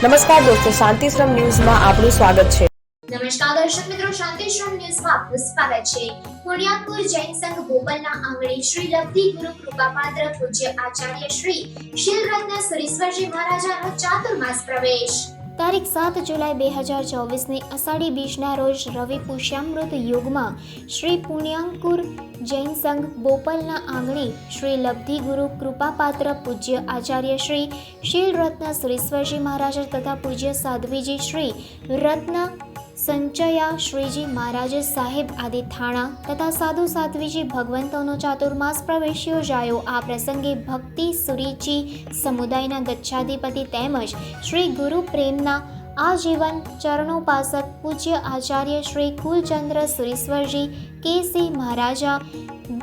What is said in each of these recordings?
નમસ્કાર દોસ્તો, શાંતિશ્રમ ન્યૂઝમાં આપનું સ્વાગત છે. નમસ્કાર દર્શક મિત્રો, શાંતિશ્રમ ન્યૂઝમાં આપનું સ્વાગત છે. પુણ્યાપુર જૈન સંઘ ગોપલના આંગણે શ્રી લબ્ધિ ગુરુ કૃપાપાત્ર પૂજ્ય આચાર્ય શ્રી શીલરત્ન સુરેશ્વરજી મહારાજાનો ચાતુર્માસ પ્રવેશ. તારીખ સાત જુલાઈ બે હજાર ચોવીસની અષાઢી બીજના રોજ રવિ પુષ્યામૃત યુગમાં શ્રી પુણ્યાંકુર જૈન સંઘ બોપલના આંગણે શ્રી લબ્ધિ ગુરુ કૃપાપાત્ર પૂજ્ય આચાર્ય શ્રી શીલરત્ન શ્રીશ્વરજી મહારાજ તથા પૂજ્ય સાધ્વીજી શ્રી રત્ન સંચયા શ્રીજી મહારાજ સાહેબ આદિ થાણા તથા સાધુ સાધ્વીજી ભગવંતોનો ચાતુર્માસ પ્રવેશ યોજાયો આ પ્રસંગે ભક્તિ, સુરીચી, સમુદાયના ગચ્છાધિપતિ તેમજ શ્રી ગુરુ પ્રેમના આજીવન ચરણોપાસક પૂજ્ય આચાર્ય શ્રી કુલચંદ્ર સુરેશ્વરજી, કેસી મહારાજા,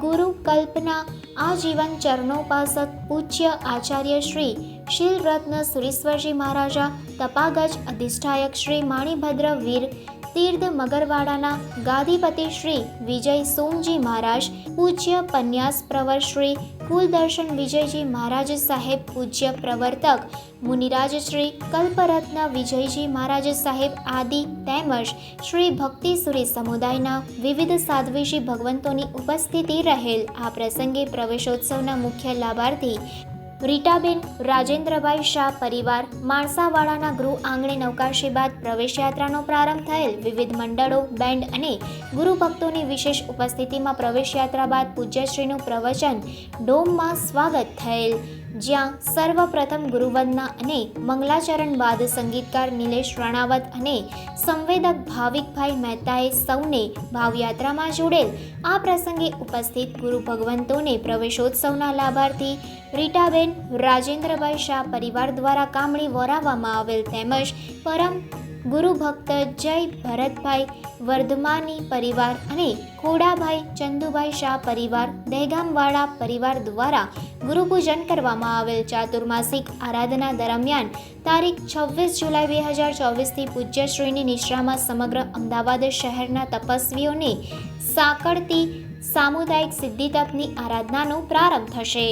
ગુરુ કલ્પના આજીવન ચરણોપાસક પૂજ્ય આચાર્ય શ્રી શીલરત્ન સુરેશ્વરજી મહારાજા, તપાગજ અધિષ્ઠાયક શ્રી માણીભદ્ર વીર, તીર્થ મગરવાડાના ગાદીપતિ શ્રી વિજય સોમજી મહારાજ, પૂજ્ય પન્યાસ પ્રવર શ્રી કુલદર્શન વિજયજી મહારાજ સાહેબ, પૂજ્ય પ્રવર્તક મુનિરાજ શ્રી કલ્પરત્ન વિજયજી મહારાજ સાહેબ આદિ તેમજ શ્રી ભક્તિ સુરી સમુદાયના વિવિધ સાધ્વીજી ભગવંતોની ઉપસ્થિતિ રહેલ. આ પ્રસંગે પ્રવેશોત્સવના મુખ્ય લાભાર્થી રીટાબેન, રાજેન્દ્રભાઈ શાહ પરિવાર, માણસાવાડાના ગૃહ આંગણે નૌકાશી બાદ પ્રવેશયાત્રાનો પ્રારંભ થયેલ. વિવિધ મંડળો, બેન્ડ અને ગુરુ ભક્તોની વિશેષ ઉપસ્થિતિમાં પ્રવેશયાત્રા બાદ પૂજ્યશ્રીનું પ્રવચન ડોમમાં સ્વાગત થયેલ. જ્યાં સર્વપ્રથમ ગુરુવંદના અને મંગલાચરણ બાદ સંગીતકાર નિલેશ રણાવત અને સંવેદક ભાવિકભાઈ મહેતાએ સૌને ભાવયાત્રામાં જોડેલ આ પ્રસંગે ઉપસ્થિત ગુરુ ભગવંતોને પ્રવેશોત્સવના લાભાર્થી રીટાબેન રાજેન્દ્રભાઈ શાહ પરિવાર દ્વારા કામણી વરાવવામાં આવેલ તેમજ પરમ ગુરુ ભક્ત જય ભરતભાઈ વર્ધમાની પરિવાર અને ખોડાભાઈ ચંદુભાઈ શાહ પરિવાર દહેગામવાળા પરિવાર દ્વારા ગુરુપૂજન કરવામાં આવેલ ચાતુર્માસિક આરાધના દરમિયાન તારીખ છવ્વીસ જુલાઈ બે હજાર ચોવીસથી પૂજ્યશ્રીની નિશ્રામાં સમગ્ર અમદાવાદ શહેરના તપસ્વીઓને સાંકળતી સામુદાયિક સિદ્ધિતપની આરાધનાનો પ્રારંભ થશે.